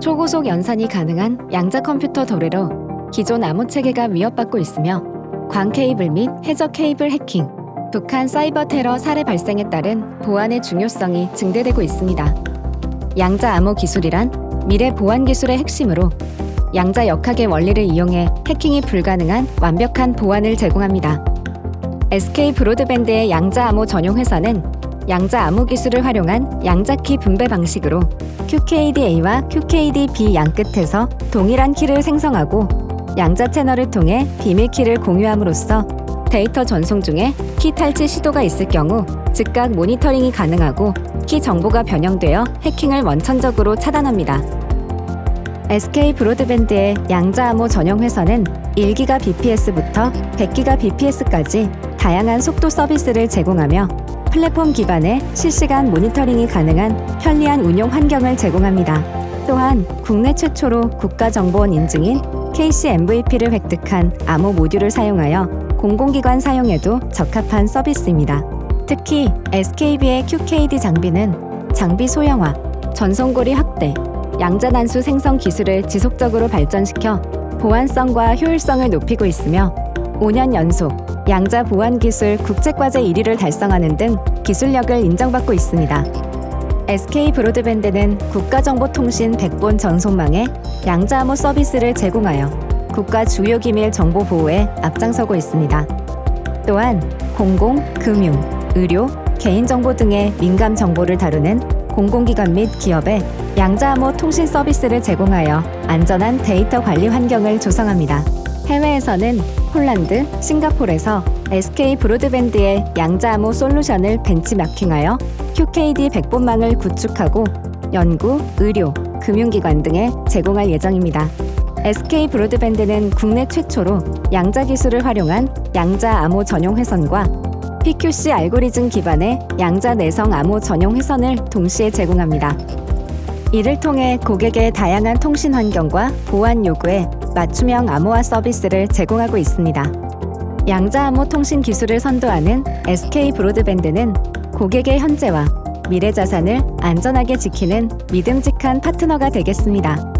초고속 연산이 가능한 양자 컴퓨터 도래로 기존 암호 체계가 위협받고 있으며 광 케이블 및 해저 케이블 해킹, 북한 사이버 테러 사례 발생에 따른 보안의 중요성이 증대되고 있습니다. 양자 암호 기술이란 미래 보안 기술의 핵심으로 양자 역학의 원리를 이용해 해킹이 불가능한 완벽한 보안을 제공합니다. SK 브로드밴드의 양자 암호 전용 회사는 양자 암호 기술을 활용한 양자키 분배 방식으로 QKD-A와 QKD-B 양 끝에서 동일한 키를 생성하고 양자 채널을 통해 비밀 키를 공유함으로써 데이터 전송 중에 키 탈취 시도가 있을 경우 즉각 모니터링이 가능하고 키 정보가 변형되어 해킹을 원천적으로 차단합니다. SK 브로드밴드의 양자 암호 전용 회선은 1기가 bps부터 100기가 bps까지 다양한 속도 서비스를 제공하며 플랫폼 기반의 실시간 모니터링이 가능한 편리한 운용 환경을 제공합니다. 또한 국내 최초로 국가정보원 인증인 KC MVP를 획득한 암호 모듈을 사용하여 공공기관 사용에도 적합한 서비스입니다. 특히 SKB의 QKD 장비는 장비 소형화, 전송거리 확대, 양자난수 생성 기술을 지속적으로 발전시켜 보안성과 효율성을 높이고 있으며 5년 연속 양자 보안 기술 국제과제 1위를 달성하는 등 기술력을 인정받고 있습니다. SK 브로드밴드는 국가정보통신 백본 전송망에 양자암호 서비스를 제공하여 국가 주요 기밀 정보 보호에 앞장서고 있습니다. 또한 공공, 금융, 의료, 개인정보 등의 민감 정보를 다루는 공공기관 및 기업에 양자암호 통신 서비스를 제공하여 안전한 데이터 관리 환경을 조성합니다. 해외에서는 폴란드, 싱가폴에서 SK 브로드밴드의 양자암호 솔루션을 벤치마킹하여 QKD 백본망을 구축하고 연구, 의료, 금융기관 등에 제공할 예정입니다. SK 브로드밴드는 국내 최초로 양자 기술을 활용한 양자 암호 전용 회선과 PQC 알고리즘 기반의 양자 내성 암호 전용 회선을 동시에 제공합니다. 이를 통해 고객의 다양한 통신 환경과 보안 요구에 맞춤형 암호화 서비스를 제공하고 있습니다. 양자 암호 통신 기술을 선도하는 SK 브로드밴드는 고객의 현재와 미래 자산을 안전하게 지키는 믿음직한 파트너가 되겠습니다.